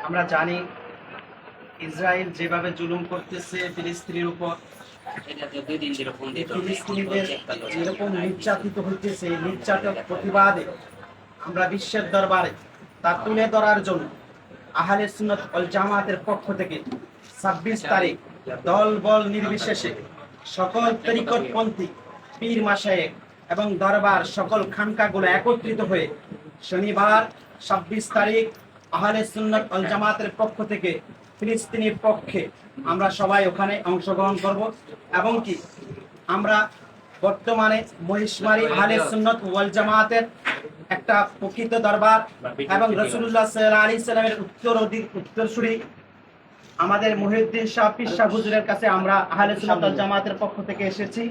আমরা জানি ইসরায়েল যেভাবে জুলুম করতেছে ফিলিস্তিনের উপর যেরকম নির্যাতিত প্রতিবাদে আমরা বিশ্বের দরবারে তা তুলে ধরার জন্য আহলে সুন্নত ওয়াল জামাতের পক্ষ থেকে ছাব্বিশ তারিখ দল বল নির্বিশেষে সকল তরিকতপন্থী পীর মাসায়েক এবং দরবার সকল খানকাগুলো একত্রিত হয়ে শনিবার ছাব্বিশ তারিখ আহলে সুন্নত ওয়াল জামাতের পক্ষ থেকে ফিলিস্তিনির পক্ষে আমরা সবাই ওখানে অংশগ্রহণ করব এবং কি আমরা বর্তমানে মহিষমারি আহলে সুন্নত ওয়াল জামাতের একটা প্রকৃত দরবার এবং রসুল্লাহ আলাইহি সাল্লামের উত্তর উত্তরসূরি আমাদের মহিউদ্দিন শাহ শাহ হুজুরের কাছে আমরা আহলে সুন্নাত ওয়াল জামাতের পক্ষ থেকে এসেছি।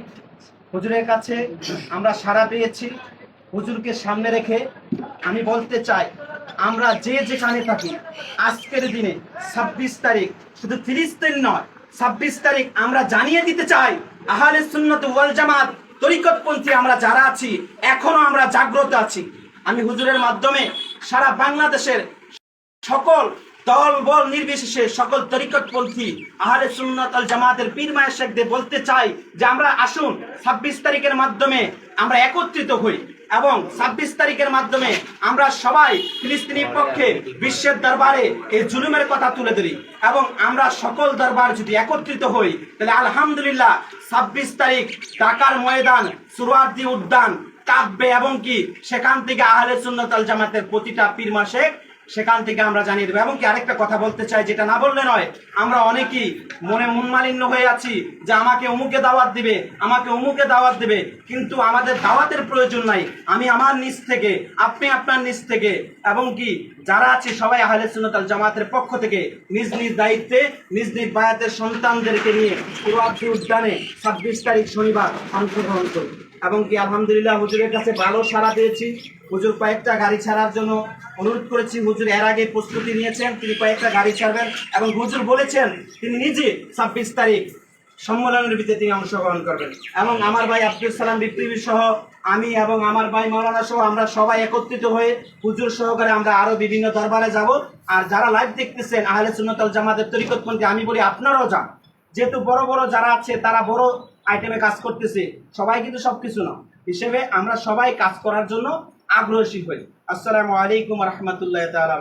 হুজুরের কাছে আমরা সাড়া পেয়েছি। হুজুরকে সামনে রেখে আমি বলতে চাই, আমরা যে যেখানে থাকি, আজকের দিনে ছাব্বিশ তারিখ শুধু ফিলিস্তিন নয়, ছাব্বিশ তারিখ আমরা জানিয়ে দিতে চাই, আহলে সুন্নত ওয়াল জামাত, তরিকতপন্থী আমরা যারা আছি, এখনও আমরা জাগ্রত আছি। আমি হুজুরের মাধ্যমে সারা বাংলাদেশের সকল দল, বল নির্বিশেষে সকল তরিকতপন্থী, আহলে সুন্নাত আল জামাতের পীর মায়ের শেখদের বলতে চাই যে আমরা আসুন, ছাব্বিশ তারিখের মাধ্যমে আমরা একত্রিত হই। এবং ছাব্বিশ তারিখের মাধ্যমে আমরা সবাই ফিলিস্তিনির পক্ষে বিশ্বের দরবারে এই জুলুমের কথা তুলে ধরি এবং আমরা সকল দরবার যদি একত্রিত হই, তাহলে আলহামদুলিল্লাহ ছাব্বিশ তারিখ ঢাকার ময়দান, সুরওয়ার্দী উদ্যান কাব্যে এবং কি সেখান থেকে আহলে সুন্নতাল জামাতের প্রতিটা পীর মাসে সেখান থেকে আমরা জানিয়ে দেবো। এবং কি আরেকটা কথা বলতে চাই, যেটা না বললে নয়, আমরা অনেকেই মনে মনমালিন্য হয়ে আছি যে আমাকে অমুকে দাওয়াত দিবে, আমাকে অমুকে দাওয়াত দিবে, কিন্তু আমাদের দাওয়াতের প্রয়োজন নাই। আমি আমার নিজ থেকে, আপনি আপনার নিজ থেকে, এবং কি যারা আছে সবাই আহলে সুন্নত আল জামাতের পক্ষ থেকে নিজ নিজ দায়িত্বে, নিজ নিজ বায়াতের সন্তানদেরকে নিয়ে পুরোয়ার্থী উদ্যানে ছাব্বিশ তারিখ শনিবার অংশগ্রহণ করি এবং কি আলহামদুলিল্লাহ হুজুরের কাছে ভালো সাড়া পেয়েছি। হুজুর কয়েকটা গাড়ি ছাড়ার জন্য অনুরোধ করেছি। হুজুর এর আগে প্রস্তুতি নিয়েছেন, তিনি কয়েকটা গাড়ি ছাড়বেন এবং হুজুর বলেছেন, তিনি নিজে ছাব্বিশ তারিখ সম্মেলনের ভিতরে তিনি অংশগ্রহণ করবেন। এবং আমার ভাই আব্দুল সালাম বিপ্লবী সহ আমি এবং আমার ভাই মৌলানা সহ আমরা সবাই একত্রিত হয়ে হুজুর সহকারে আমরা আরও বিভিন্ন দরবারে যাব। আর যারা লাইভ দেখতেছেন, আহলে সুন্নতল জামাতের তরিকতপন্থী, আমি বলি আপনারাও যান। যেহেতু বড় বড় যারা আছে, তারা বড় আইটেমে কাজ করতেছে। সবাই কিন্তু সব কিছু না। হিসেবে আমরা সবাই কাজ করার জন্য আগ্রহী হই। আসসালামু আলাইকুম রহমতুল্লাহ তালা